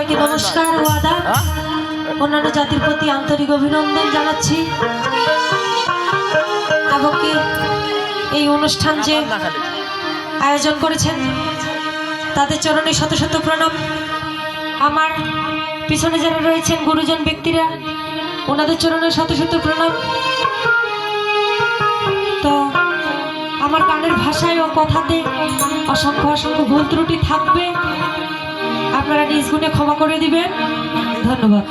সবাইকে নমস্কার ও অন্যান্য জাতির প্রতি আন্তরিক অভিনন্দন জানাচ্ছি। এবং এই অনুষ্ঠান যে আয়োজন করেছেন, তাদের চরণে শত শত প্রণাম। আমার পিছনে যারা রয়েছেন গুরুজন ব্যক্তিরা, ওনাদের চরণে শত শত প্রণাম। তো আমার গানের ভাষায় ও কথাতে অসংখ্য অসংখ্য ভুল ত্রুটি থাকবে। আপনারা নিজ গুণে ক্ষমা করে দিবেন। ধন্যবাদ।